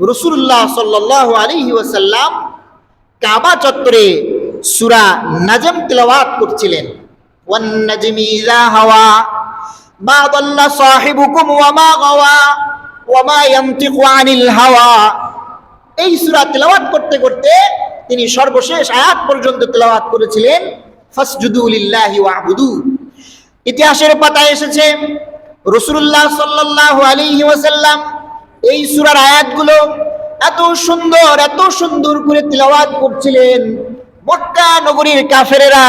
রসুল্লাহ সাল্লাহ আলাইহি ওয়াসাল্লাম কাবা চত্বরে সুরা নাজম তিলাওয়াত করছিলেন। হাওয়া হাওয়া। এই সূরা তেলাওয়াত করতে করতে তিনি সর্বশেষ আয়াত পর্যন্ত তেলাওয়াত করেছিলেন, ফাসজুদু লিল্লাহি ইতিহাসের পাতায় এসেছে, রসুল্লাহ সাল্লাল্লাহু আলাইহি ওয়াসাল্লাম এই সুরার আয়াতগুলো এত সুন্দর এত সুন্দর করে তিলাওয়াত করছিলেন মক্কা নগরীর কাফেরেরা,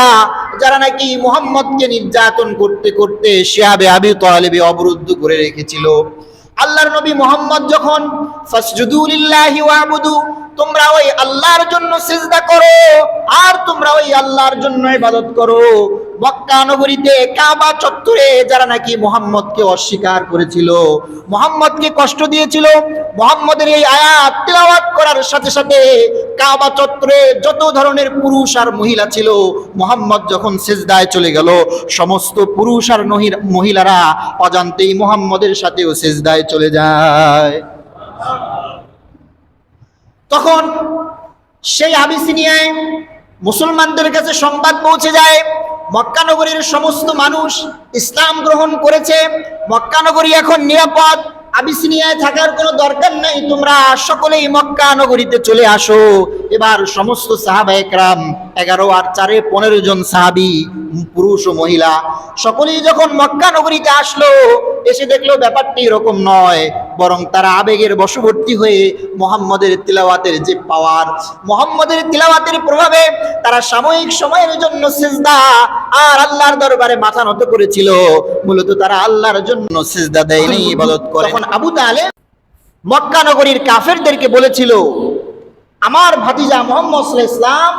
যারা নাকি মুহাম্মদকে নির্যাতন করতে করতে শিয়াবে আবি তালেবে অবরুদ্ধ করে রেখেছিল। আল্লাহর নবী মোহাম্মদ যখন তোমরা ওই আল্লাহর জন্য সিজদা করো, আর তোমরা ওই আল্লাহর জন্য ইবাদত করো মক্কা নগরীতে কাবা চত্বরে যারা নাকি মোহাম্মদকে অস্বীকার করেছিল, মোহাম্মদকে কষ্ট দিয়েছিল, মোহাম্মদের এই আয়াত তেলাওয়াত করার সাথে সাথে কাবা চত্বরে যত ধরনের পুরুষ আর মহিলা ছিল, মোহাম্মদ যখন সেজদায় চলে গেল, সমস্ত পুরুষ আর মহিলারা অজান্তেই মোহাম্মদের সাথেও সেজদায় চলে যায়। তখন সেই আবিসিনিয়ায় মুসলমানদের কাছে সংবাদ পৌঁছে যায় মক্কানগরীর সমস্ত মানুষ ইসলাম গ্রহণ করেছে। মক্কানগরী এখন নিরাপদ, আবিসিনিয়ায় থাকার কোনো দরকার নাই। তোমরা সকলেই মক্কা নগরীতে চলে আসো। এবার সমস্ত সাহাবা একরাম এগারো আর চারে পনেরো জন সাহাবি, পুরুষ ও মহিলা, সকলেই যখন মক্কা নগরীতে আসলো, এসে দেখল ব্যাপারটি এরকম নয়, বরং তারা আবেগের বশবর্তী হয়ে মোহাম্মদের তিলাওয়াতের যে পাওয়ার, মোহাম্মদের তিলাওয়াতের প্রভাবে তারা সাময়িক সময়ের জন্য সিজদা আর আল্লাহর দরবারে মাথা নত করেছিল। মূলত তারা আল্লাহর জন্য সিজদা দেয়নি, ইবাদত করে। তখন আবু তালে মক্কা নগরীর কাফেরদেরকে বলেছিল, আমার ভাতিজা মোহাম্মদ ইসলাম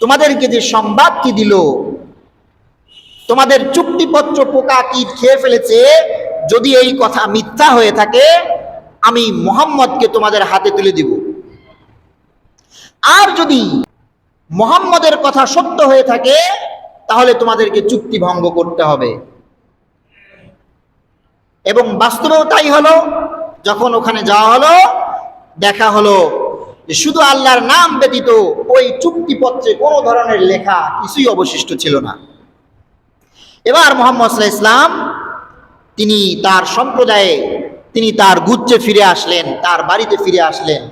তোমাদেরকে যে সংবাদ কি দিল? তোমাদের চুক্তিপত্র পোকা কীট খেয়ে ফেলেছে, যদি এই কথা মিথ্যা হয়ে থাকে, আমি মোহাম্মদকে তোমাদের হাতে তুলে দিব। আর যদি মোহাম্মদের কথা সত্য হয়ে থাকে, তাহলে তোমাদেরকে চুক্তি ভঙ্গ করতে হবে। এবং বাস্তবেও তাই হলো, যখন ওখানে যাওয়া হলো, দেখা হলো শুধু আল্লাহর নাম ব্যতীত ওই চুক্তিপত্রে কোনো ধরনের লেখা কিছুই অবশিষ্ট ছিল না। এবার মোহাম্মদ ইসলাম তিনি তার সম্প্রদায়ে তিনি তার গুচ্ছে ফিরে আসলেন, তার বাড়িতে ফিরে আসলেন।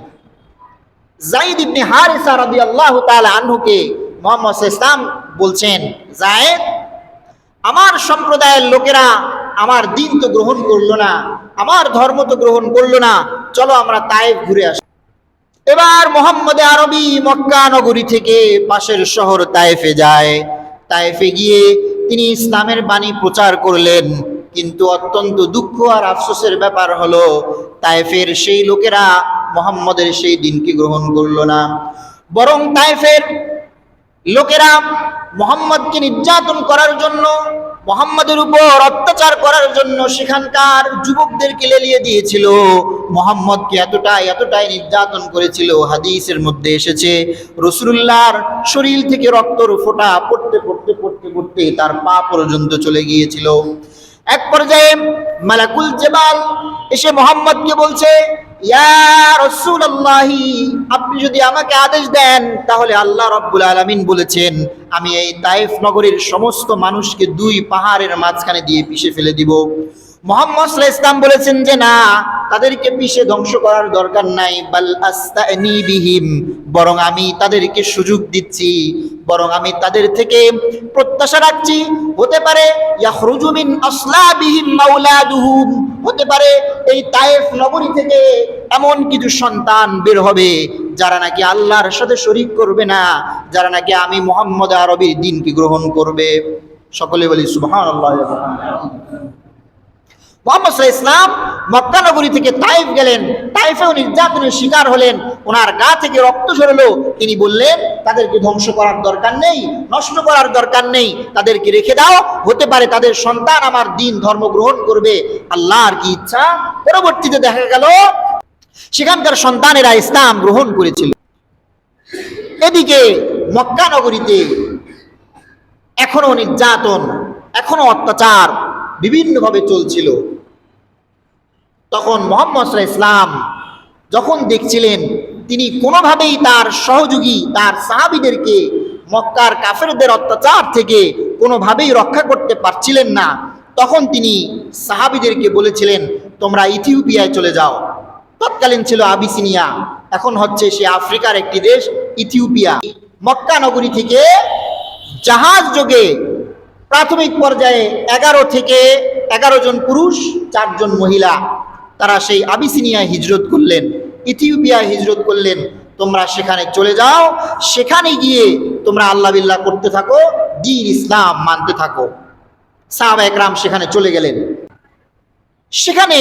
জাইদ ইবনে হারিসা আল্লাহ তাআলা আনহুকে মোহাম্মদ ইসলাম বলছেন জায়েদ আমার সম্প্রদায়ের লোকেরা আমার দিন তো গ্রহণ করল না, আমার ধর্ম তো গ্রহণ করল না, চলো আমরা তায়েফ ঘুরে আসি। এবার মোহাম্মদে আরবি মক্কা নগরী থেকে পাশের শহর তায়েফে যায়। তায়েফে গিয়ে তিনি ইসলামের বাণী প্রচার করলেন, কিন্তু অত্যন্ত দুঃখ আর আফসোসের ব্যাপার হলো তায়েফের সেই লোকেরা মোহাম্মদের সেই দিনকে গ্রহণ করল না। বরং তায়েফের লোকেরা মোহাম্মদকে নির্যাতন করার জন্য মোহাম্মদের উপর অত্যাচার করার জন্য সেখানকার যুবকদেরকে লেলিয়ে দিয়েছিল। মোহাম্মদকে এতটাই এতটাই নির্যাতন করেছিল। হাদিসের মধ্যে এসেছে রসুল্লাহর শরীর থেকে রক্তর ফোঁটা পড়তে পড়তে পড়তে পড়তে তার পা পর্যন্ত চলে গিয়েছিল। এক পর্যায়ে মালাকুল জেবাল এসে মোহাম্মদকে বলছে আপনি যদি আমাকে আদেশ দেন, তাহলে আল্লাহ রাব্বুল আলামিন বলেছেন, আমি এই তাইফ নগরীর সমস্ত মানুষকে দুই পাহাড়ের মাঝখানে দিয়ে পিষে ফেলে দিব। মোহাম্মদ ইসলাম বলেছেন যে, না, তাদেরকে পিষে ধ্বংস করার দরকার নাই, বাল বিহিম, বরং আমি তাদেরকে সুযোগ দিচ্ছি, বরং আমি তাদের থেকে প্রত্যাশা রাখছি। হতে পারে, ইয়াখরুজু মিন আসলাবিহিম মাওলাদুহুম হতে পারে এই তায়েফ নগরী থেকে এমন কিছু সন্তান বের হবে যারা নাকি আল্লাহর সাথে শরীক করবে না, যারা নাকি আমি মোহাম্মদ আরবির দিনকে গ্রহণ করবে। সকলে বলি সুহান মোহাম্মদ ইসলাম মক্কা নগরী থেকে তাইফ গেলেন তাইফেও নির্যাতনের শিকার হলেন। ওনার গা থেকে রক্ত ঝরলো তিনি বললেন, তাদেরকে ধ্বংস করার দরকার নেই, নষ্ট করার দরকার নেই। তাদেরকে রেখে দাও, হতে পারে তাদের সন্তান আমার দিন ধর্ম গ্রহণ করবে। আল্লাহর কি ইচ্ছা? পরবর্তীতে দেখা গেল, সেখানকার সন্তানেরা ইসলাম গ্রহণ করেছিল। এদিকে মক্কা নগরীতে এখনও নির্যাতন, এখনও অত্যাচার বিভিন্নভাবে চলছিল। তখন মোহাম্মদ ইসলাম যখন দেখছিলেন তিনি কোনোভাবেই তার সহযোগী, তার সাহাবিদেরকে মক্কার কাফেরদের অত্যাচার থেকে কোনোভাবেই রক্ষা করতে পারছিলেন না। তখন তিনি সাহাবিদেরকে বলেছিলেন, তোমরা ইথিওপিয়ায় চলে যাও। তৎকালীন ছিল আবিসিনিয়া, এখন হচ্ছে সে আফ্রিকার একটি দেশ, ইথিওপিয়া। মক্কা নগরী থেকে জাহাজ যোগে প্রাথমিক পর্যায়ে এগারো থেকে এগারো জন পুরুষ, চারজন মহিলা, তারা সেই আবিসিনিয়ায় হিজরত করলেন। ইথিওপিয়ায় হিজরত করলেন, তোমরা সেখানে চলে যাও, সেখানে গিয়ে তোমরা আল্লাহ বিল্লাহ করতে থাকো, দিন ইসলাম মানতে থাকো। সাহাবা একরাম সেখানে চলে গেলেন। সেখানে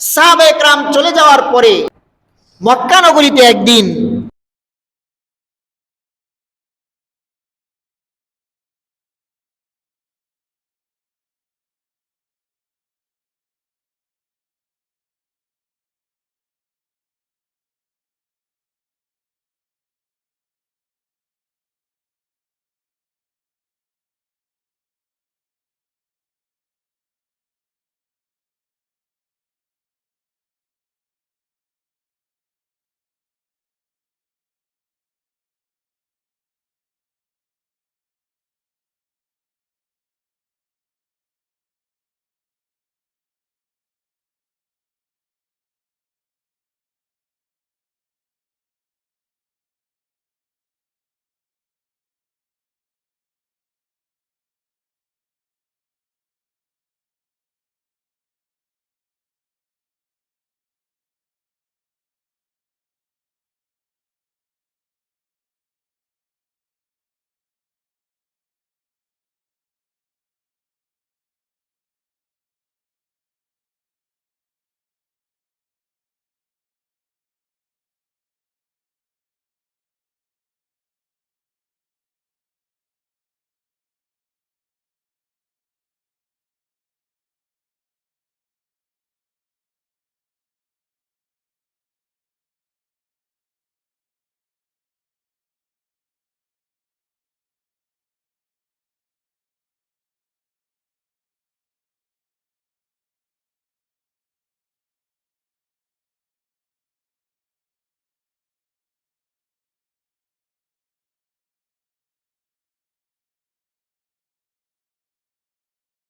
সাহাবা একরাম চলে যাওয়ার পরে মক্কানগরীতে একদিন